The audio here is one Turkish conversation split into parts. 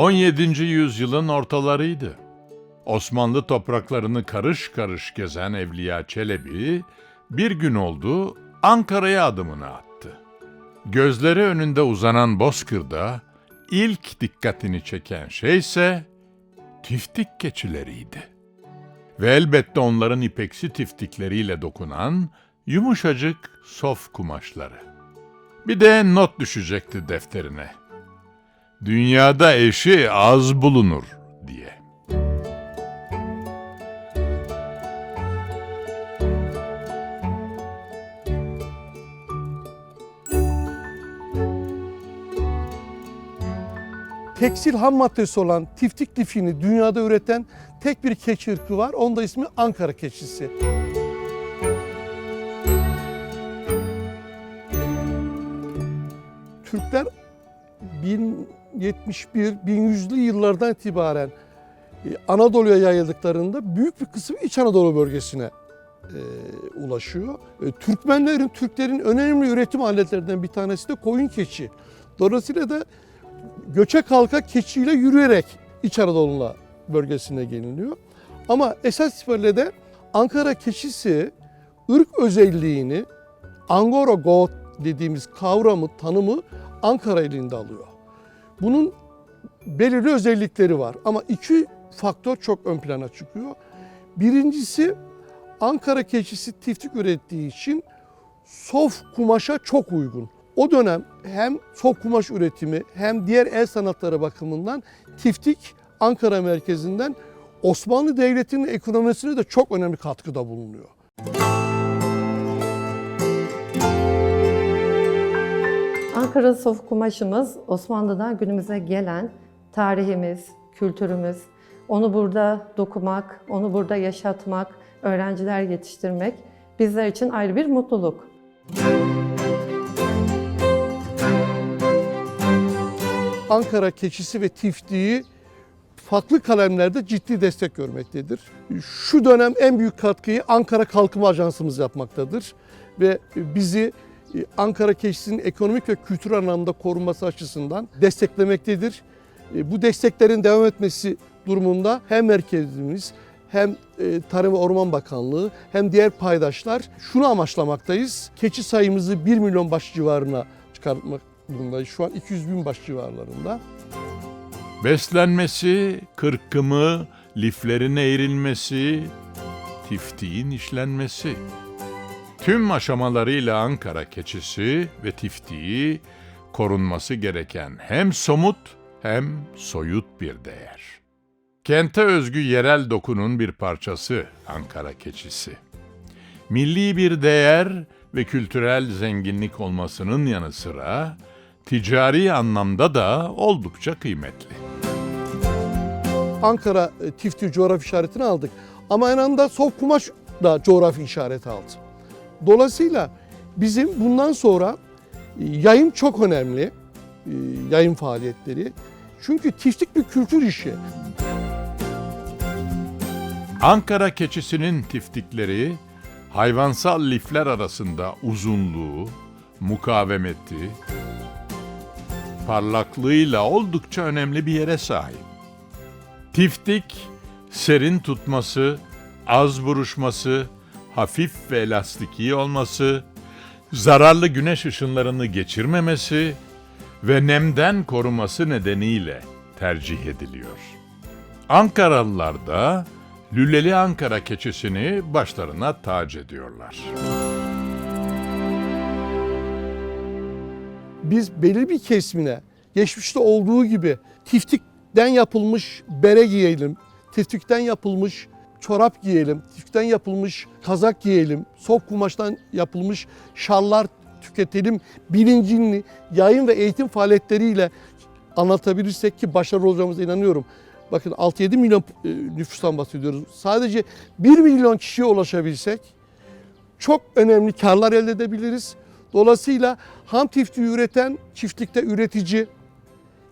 17. yüzyılın ortalarıydı. Osmanlı topraklarını karış karış gezen Evliya Çelebi bir gün oldu Ankara'ya adımını attı. Gözleri önünde uzanan bozkırda ilk dikkatini çeken şey ise tiftik keçileriydi. Ve elbette onların ipeksi tiftikleriyle dokunan yumuşacık sof kumaşları. Bir de not düşecekti defterine. Dünyada eşi az bulunur diye. Tekstil ham maddesi olan tiftik lifini dünyada üreten tek bir keçi ırkı var. Onun da ismi Ankara keçisi. Türkler 1071-1100'lü yıllardan itibaren e, Anadolu'ya yayıldıklarında büyük bir kısmı İç Anadolu bölgesine e, ulaşıyor. E, Türkmenlerin, Türklerin önemli üretim aletlerinden bir tanesi de koyun keçi. Dolayısıyla da göçe kalka keçiyle yürüyerek İç Anadolu bölgesine geliniyor. Ama esas itibariyle de Ankara keçisi ırk özelliğini Angora goat dediğimiz kavramı, tanımı Ankara ilinde alıyor. Bunun belirli özellikleri var ama iki faktör çok ön plana çıkıyor. Birincisi Ankara keçisi tiftik ürettiği için sof kumaşa çok uygun. O dönem hem sof kumaş üretimi hem diğer el sanatları bakımından tiftik Ankara merkezinden Osmanlı Devleti'nin ekonomisine de çok önemli katkıda bulunuyor. Ankara sof kumaşımız Osmanlı'dan günümüze gelen tarihimiz, kültürümüz. Onu burada dokumak, onu burada yaşatmak, öğrenciler yetiştirmek bizler için ayrı bir mutluluk. Ankara keçisi ve tiftiği farklı kalemlerde ciddi destek görmektedir. Şu dönem en büyük katkıyı Ankara Kalkınma Ajansımız yapmaktadır ve bizi Ankara keçisinin ekonomik ve kültürel anlamda korunması açısından desteklemektedir. E, Bu desteklerin devam etmesi durumunda hem merkezimiz hem e, Tarım ve Orman Bakanlığı hem diğer paydaşlar şunu amaçlamaktayız. Keçi sayımızı 1 milyon baş civarına çıkartmak durumundayız. Şu an 200 bin baş civarlarında. Beslenmesi, kırkımı, liflerin eğrilmesi, tiftiğin işlenmesi. Tüm aşamalarıyla Ankara keçisi ve tiftiği korunması gereken hem somut hem soyut bir değer. Kente özgü yerel dokunun bir parçası Ankara keçisi. Milli bir değer ve kültürel zenginlik olmasının yanı sıra ticari anlamda da oldukça kıymetli. Ankara e, tifti coğrafi işaretini aldık. Ama aynı anda sof kumaş da coğrafi işareti aldı. Dolayısıyla bizim bundan sonra e, yayın çok önemli. e, Yayın faaliyetleri. Çünkü tiftik bir kültür işi. Ankara keçisinin tiftikleri hayvansal lifler arasında uzunluğu, mukavemeti, parlaklığıyla oldukça önemli bir yere sahip. Tiftik, serin tutması, az buruşması, hafif ve elastiki olması, zararlı güneş ışınlarını geçirmemesi ve nemden koruması nedeniyle tercih ediliyor. Ankaralılar da Lüleli Ankara keçisini başlarına tac ediyorlar. Biz belirli bir kesimine geçmişte olduğu gibi tiftikten yapılmış bere giyelim, tiftikten yapılmış çorap giyelim, tiftikten yapılmış kazak giyelim, sof kumaştan yapılmış şallar tüketelim bilincini yayın ve eğitim faaliyetleriyle anlatabilirsek ki başarılı olacağımıza inanıyorum. Bakın 6-7 milyon e, nüfustan bahsediyoruz. Sadece 1 milyon kişiye ulaşabilsek çok önemli karlar elde edebiliriz. Dolayısıyla ham tiftiği üreten çiftlikte üretici,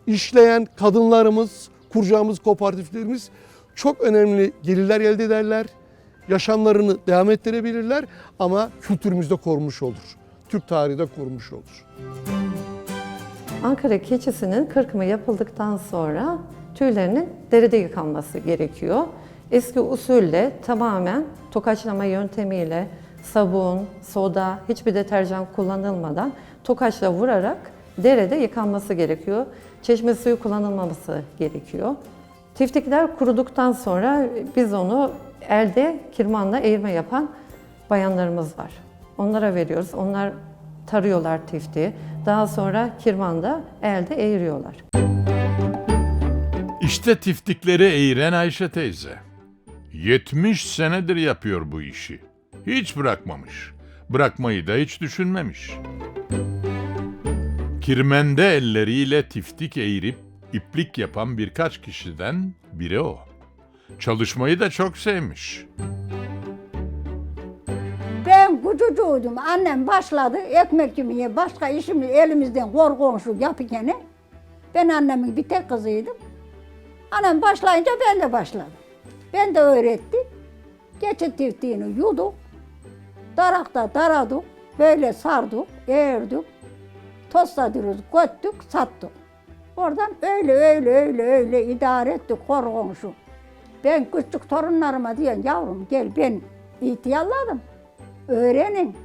işleyen kadınlarımız, kuracağımız kooperatiflerimiz çok önemli gelirler elde ederler. Yaşamlarını devam ettirebilirler ama kültürümüzde korumuş olur. Türk tarihi de korumuş olur. Ankara keçisinin kırkımı yapıldıktan sonra tüylerinin deride yıkanması gerekiyor. Eski usulle tamamen tokaçlama yöntemiyle sabun, soda, hiçbir deterjan kullanılmadan tokaçla vurarak derede yıkanması gerekiyor. Çeşme suyu kullanılmaması gerekiyor. Tiftikler kuruduktan sonra biz onu elde kirmanla eğirme yapan bayanlarımız var. Onlara veriyoruz. Onlar tarıyorlar tiftiği. Daha sonra kirmanda elde eğiriyorlar. İşte tiftikleri eğiren Ayşe teyze. 70 senedir yapıyor bu işi. Hiç bırakmamış. Bırakmayı da hiç düşünmemiş. Kirmende elleriyle tiftik eğirip iplik yapan birkaç kişiden biri o. Çalışmayı da çok sevmiş. Ben kucucuğuydum. Annem başladı ekmek yemeye. Başka işimi elimizden kor komşu yapırken ben annemin bir tek kızıydım. Annem başlayınca ben de başladım. Ben de öğrettim. Geçit tiftiğini yuduk. Darakta daradık. Böyle sardık, eğirdik. Tostladırız, göttük, sattık. Oradan öyle öyle öyle öyle idare ettik kor komşu. Ben küçük torunlarıma diyorum yavrum gel ben ihtiyalladım. Öğrenin.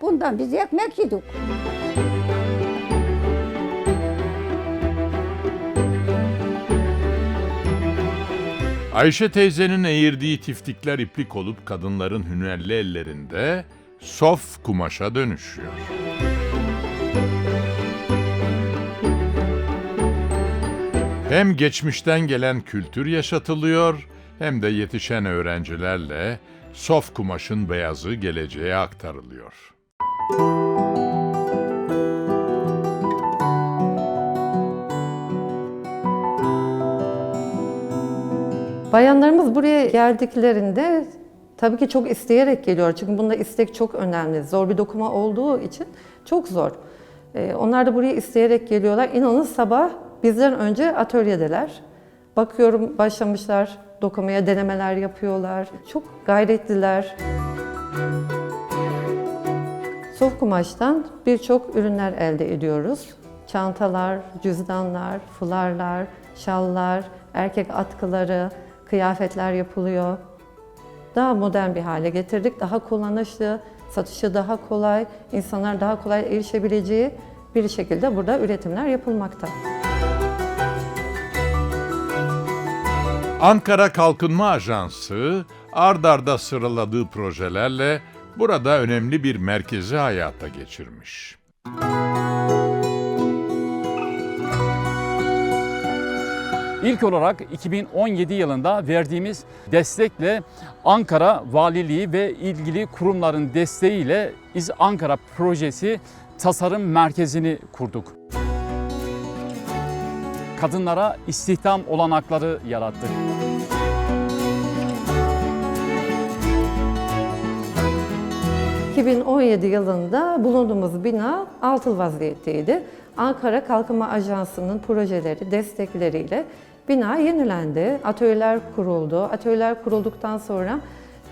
Bundan biz ekmek yedik. Ayşe teyzenin eğirdiği tiftikler iplik olup kadınların hünerli ellerinde sof kumaşa dönüşüyor. Hem geçmişten gelen kültür yaşatılıyor hem de yetişen öğrencilerle sof kumaşın beyazı geleceğe aktarılıyor. Bayanlarımız buraya geldiklerinde tabii ki çok isteyerek geliyor. Çünkü bunda istek çok önemli. Zor bir dokuma olduğu için çok zor. Ee, Onlar da buraya isteyerek geliyorlar. İnanın sabah bizden önce atölyedeler. Bakıyorum başlamışlar dokumaya denemeler yapıyorlar. Çok gayretliler. Sof kumaştan birçok ürünler elde ediyoruz. Çantalar, cüzdanlar, fularlar, şallar, erkek atkıları, kıyafetler yapılıyor. Daha modern bir hale getirdik. Daha kullanışlı, satışı daha kolay, insanlar daha kolay erişebileceği bir şekilde burada üretimler yapılmakta. Ankara Kalkınma Ajansı ard arda sıraladığı projelerle burada önemli bir merkezi hayata geçirmiş. İlk olarak 2017 yılında verdiğimiz destekle Ankara Valiliği ve ilgili kurumların desteğiyle İz Ankara projesi tasarım merkezini kurduk. Kadınlara istihdam olanakları yarattık. ...2017 yılında bulunduğumuz bina altıl vaziyetteydi. Ankara Kalkınma Ajansı'nın projeleri, destekleriyle bina yenilendi. Atölyeler kuruldu. Atölyeler kurulduktan sonra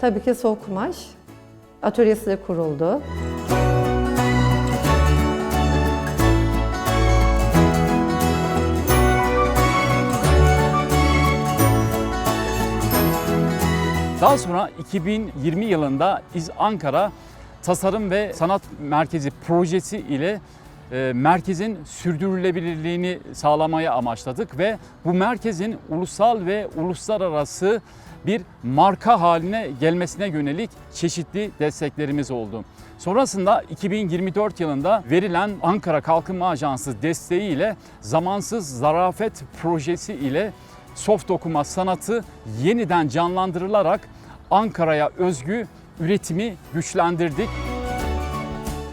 tabii ki soğuk kumaş atölyesi de kuruldu. Daha sonra 2020 yılında İz Ankara Tasarım ve Sanat Merkezi projesi ile e, merkezin sürdürülebilirliğini sağlamaya amaçladık ve bu merkezin ulusal ve uluslararası bir marka haline gelmesine yönelik çeşitli desteklerimiz oldu. Sonrasında 2024 yılında verilen Ankara Kalkınma Ajansı desteğiyle Zamansız Zarafet projesi ile soft dokuma sanatı yeniden canlandırılarak Ankara'ya özgü üretimi güçlendirdik.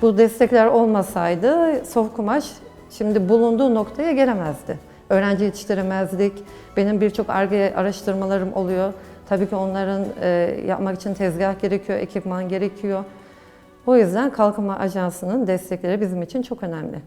Bu destekler olmasaydı soft kumaş şimdi bulunduğu noktaya gelemezdi. Öğrenci yetiştiremezdik. Benim birçok ARGE araştırmalarım oluyor. Tabii ki onların e, yapmak için tezgah gerekiyor, ekipman gerekiyor. O yüzden Kalkınma Ajansı'nın destekleri bizim için çok önemli.